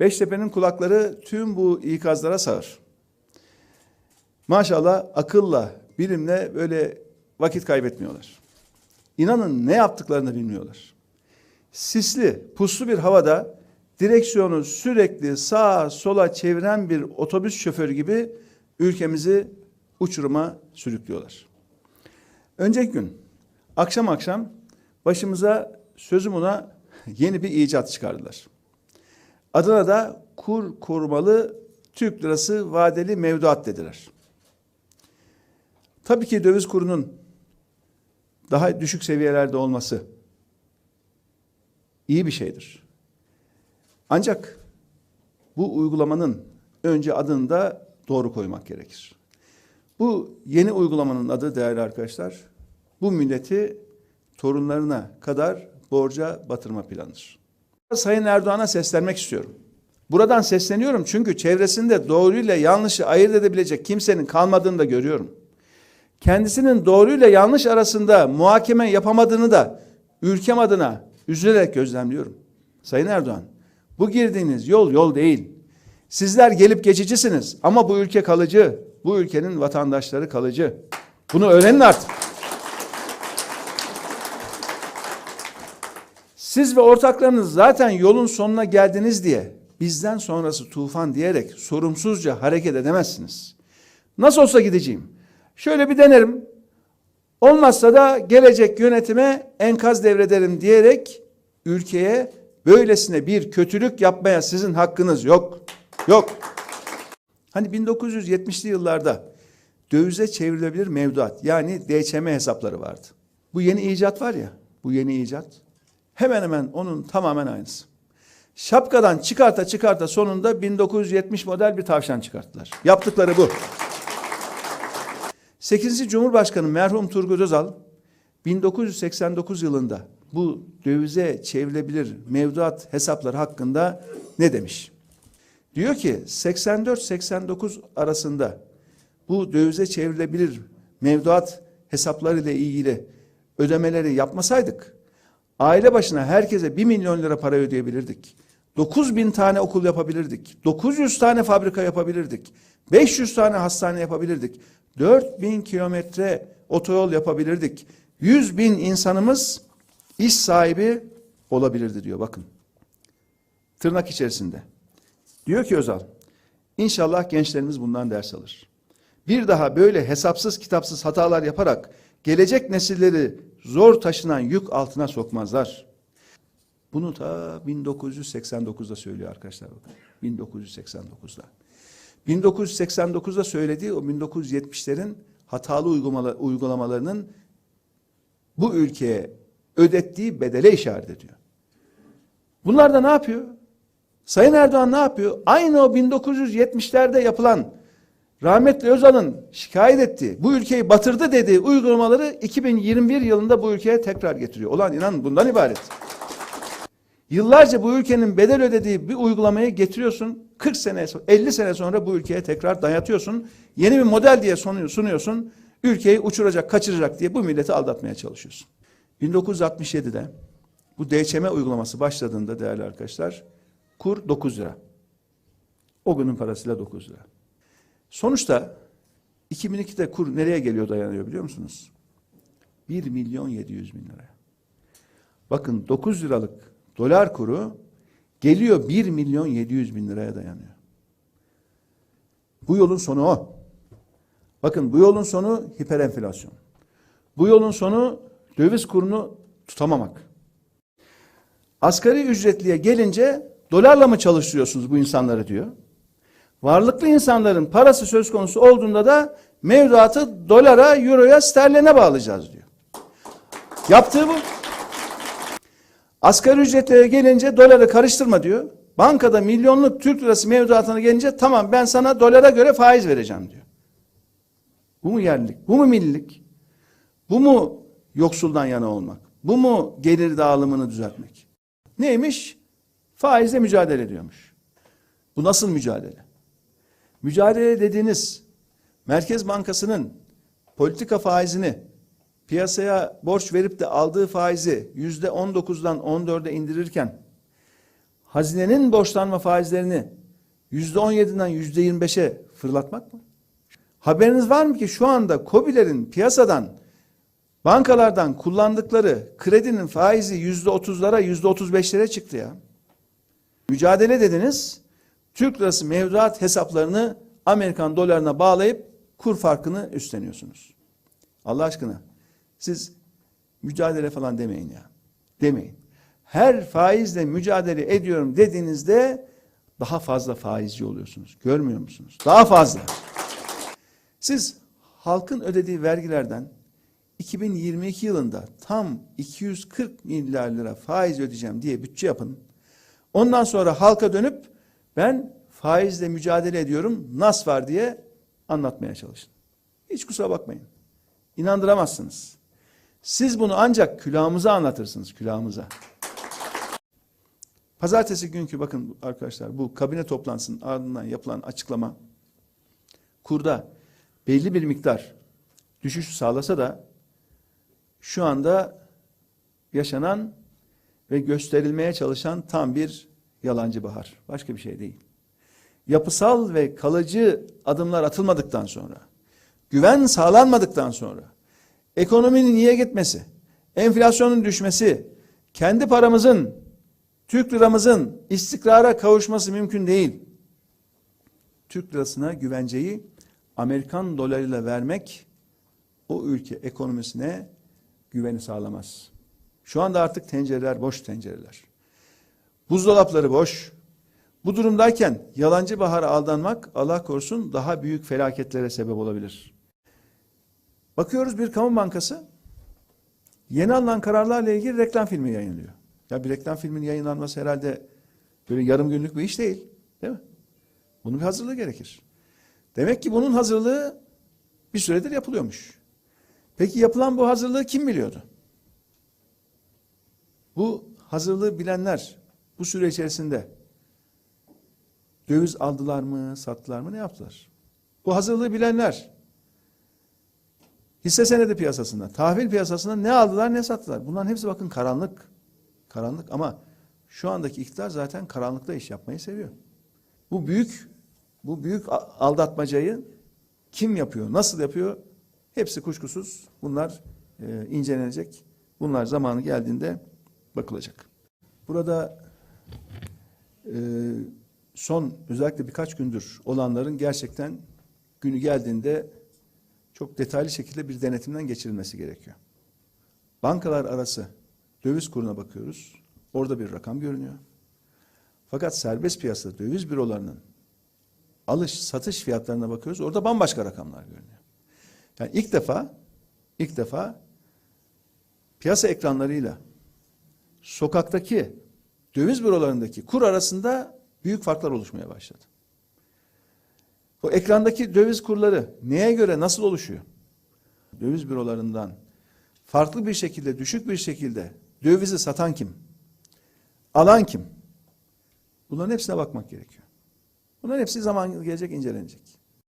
Beştepe'nin kulakları tüm bu ikazlara sağır. Maşallah akılla, bilimle böyle vakit kaybetmiyorlar. İnanın ne yaptıklarını bilmiyorlar. Sisli, puslu bir havada direksiyonu sürekli sağa sola çeviren bir otobüs şoförü gibi ülkemizi uçuruma sürüklüyorlar. Önceki gün akşam akşam başımıza sözüm ona yeni bir icat çıkardılar. Adına da kur korumalı Türk lirası vadeli mevduat dediler. Tabii ki döviz kurunun daha düşük seviyelerde olması iyi bir şeydir. Ancak bu uygulamanın önce adını da doğru koymak gerekir. Bu yeni uygulamanın adı değerli arkadaşlar, bu milleti torunlarına kadar borca batırma planıdır. Sayın Erdoğan'a seslenmek istiyorum. Buradan sesleniyorum çünkü çevresinde doğruyla yanlışı ayırt edebilecek kimsenin kalmadığını da görüyorum. Kendisinin doğruyla yanlış arasında muhakeme yapamadığını da ülkem adına üzülerek gözlemliyorum. Sayın Erdoğan, bu girdiğiniz yol yol değil. Sizler gelip geçicisiniz ama bu ülke kalıcı. Bu ülkenin vatandaşları kalıcı. Bunu öğrenin artık. Siz ve ortaklarınız zaten yolun sonuna geldiniz diye bizden sonrası tufan diyerek sorumsuzca hareket edemezsiniz. Nasıl olsa gideceğim. Şöyle bir denerim. Olmazsa da gelecek yönetime enkaz devrederim diyerek ülkeye böylesine bir kötülük yapmaya sizin hakkınız yok. Yok. Hani 1970'li yıllarda dövize çevrilebilir mevduat yani DÇM hesapları vardı. Bu yeni icat var ya, bu yeni icat hemen hemen onun tamamen aynısı. Şapkadan çıkarta çıkarta sonunda 1970 model bir tavşan çıkarttılar. Yaptıkları bu. 8. Cumhurbaşkanı merhum Turgut Özal 1989 yılında bu dövize çevrilebilir mevduat hesapları hakkında ne demiş? Diyor ki 84-89 arasında bu dövize çevrilebilir mevduat hesapları ile ilgili ödemeleri yapmasaydık aile başına herkese 1 milyon lira para ödeyebilirdik. 9 bin tane okul yapabilirdik. 900 tane fabrika yapabilirdik. 500 tane hastane yapabilirdik. 4 bin kilometre otoyol yapabilirdik. 100 bin insanımız iş sahibi olabilirdi diyor bakın. Tırnak içerisinde. Diyor ki Özal, inşallah gençlerimiz bundan ders alır. Bir daha böyle hesapsız kitapsız hatalar yaparak gelecek nesilleri zor taşınan yük altına sokmazlar. Bunu ta 1989'da söylüyor arkadaşlar bakın. 1989'da. 1989'da söylediği o 1970'lerin hatalı uygulamalar, uygulamalarının bu ülkeye ödettiği bedele işaret ediyor. Bunlar da ne yapıyor? Sayın Erdoğan ne yapıyor? Aynı o 1970'lerde yapılan rahmetli Özal'ın şikayet ettiği, bu ülkeyi batırdı dediği uygulamaları 2021 yılında bu ülkeye tekrar getiriyor. Olan inanın bundan ibaret. Yıllarca bu ülkenin bedel ödediği bir uygulamayı getiriyorsun. 40 sene, 50 sene sonra bu ülkeye tekrar dayatıyorsun. Yeni bir model diye sunuyorsun. Ülkeyi uçuracak, kaçıracak diye bu milleti aldatmaya çalışıyorsun. 1967'de bu DÇM uygulaması başladığında değerli arkadaşlar kur 9 lira. O günün parasıyla 9 lira. Sonuçta 2002'de kur nereye geliyor dayanıyor biliyor musunuz? 1 milyon 700 bin liraya. Bakın 9 liralık dolar kuru geliyor 1 milyon 700 bin liraya dayanıyor. Bu yolun sonu o. Bakın bu yolun sonu hiperenflasyon. Bu yolun sonu döviz kurunu tutamamak. Asgari ücretliye gelince dolarla mı çalıştırıyorsunuz bu insanları diyor. Varlıklı insanların parası söz konusu olduğunda da mevduatı dolara, euroya, sterline bağlayacağız diyor. Yaptığı bu. Asgari ücretlere gelince doları karıştırma diyor. Bankada milyonluk Türk lirası mevduatına gelince tamam ben sana dolara göre faiz vereceğim diyor. Bu mu yerlilik? Bu mu millilik? Bu mu yoksuldan yana olmak? Bu mu gelir dağılımını düzeltmek? Neymiş? Faizle mücadele ediyormuş. Bu nasıl mücadele? Mücadele dediğiniz Merkez Bankası'nın politika faizini piyasaya borç verip de aldığı faizi yüzde on dokuzdan on dörde indirirken hazinenin borçlanma faizlerini yüzde on yediden yüzde yirmi beşe fırlatmak mı? Haberiniz var mı ki şu anda KOBİ'lerin piyasadan bankalardan kullandıkları kredinin faizi yüzde otuzlara yüzde otuz beşlere çıktı ya. Mücadele dediniz. Türk lirası mevduat hesaplarını Amerikan dolarına bağlayıp kur farkını üstleniyorsunuz. Allah aşkına siz mücadele falan demeyin ya. Demeyin. Her faizle mücadele ediyorum dediğinizde daha fazla faizci oluyorsunuz. Görmüyor musunuz? Daha fazla. Siz halkın ödediği vergilerden 2022 yılında tam 240 milyar lira faiz ödeyeceğim diye bütçe yapın. Ondan sonra halka dönüp ben faizle mücadele ediyorum, nas var diye anlatmaya çalışın. Hiç kusura bakmayın. İnandıramazsınız. Siz bunu ancak külahımıza anlatırsınız, külahımıza. Pazartesi günkü bakın arkadaşlar bu kabine toplantısının ardından yapılan açıklama kurda belli bir miktar düşüş sağlasa da şu anda yaşanan ve gösterilmeye çalışan tam bir yalancı bahar. Başka bir şey değil. Yapısal ve kalıcı adımlar atılmadıktan sonra, güven sağlanmadıktan sonra, ekonominin iyiye gitmesi, enflasyonun düşmesi, kendi paramızın, Türk liramızın istikrara kavuşması mümkün değil. Türk lirasına güvenceyi Amerikan dolarıyla vermek o ülke ekonomisine güveni sağlamaz. Şu anda artık tencereler boş tencereler. Buzdolapları boş. Bu durumdayken yalancı bahara aldanmak Allah korusun daha büyük felaketlere sebep olabilir. Bakıyoruz bir kamu bankası yeni alınan kararlarla ilgili reklam filmi yayınlıyor. Ya bir reklam filminin yayınlanması herhalde böyle yarım günlük bir iş değil. Değil mi? Bunun bir hazırlığı gerekir. Demek ki bunun hazırlığı bir süredir yapılıyormuş. Peki yapılan bu hazırlığı kim biliyordu? Bu hazırlığı bilenler bu süre içerisinde döviz aldılar mı, sattılar mı, ne yaptılar? Bu hazırlığı bilenler hisse senedi piyasasında, tahvil piyasasında ne aldılar, ne sattılar? Bunların hepsi bakın karanlık. Karanlık ama şu andaki iktidar zaten karanlıkta iş yapmayı seviyor. Bu büyük bu büyük aldatmacayı kim yapıyor, nasıl yapıyor? Hepsi kuşkusuz bunlar e, incelenecek. Bunlar zamanı geldiğinde bakılacak. Burada e, son özellikle birkaç gündür olanların gerçekten günü geldiğinde çok detaylı şekilde bir denetimden geçirilmesi gerekiyor. Bankalar arası döviz kuruna bakıyoruz. Orada bir rakam görünüyor. Fakat serbest piyasada döviz bürolarının alış satış fiyatlarına bakıyoruz. Orada bambaşka rakamlar görünüyor. Yani ilk defa ilk defa piyasa ekranlarıyla sokaktaki döviz bürolarındaki kur arasında büyük farklar oluşmaya başladı. O ekrandaki döviz kurları neye göre nasıl oluşuyor? Döviz bürolarından farklı bir şekilde, düşük bir şekilde dövizi satan kim? Alan kim? Bunların hepsine bakmak gerekiyor. Bunların hepsi zaman gelecek incelenecek.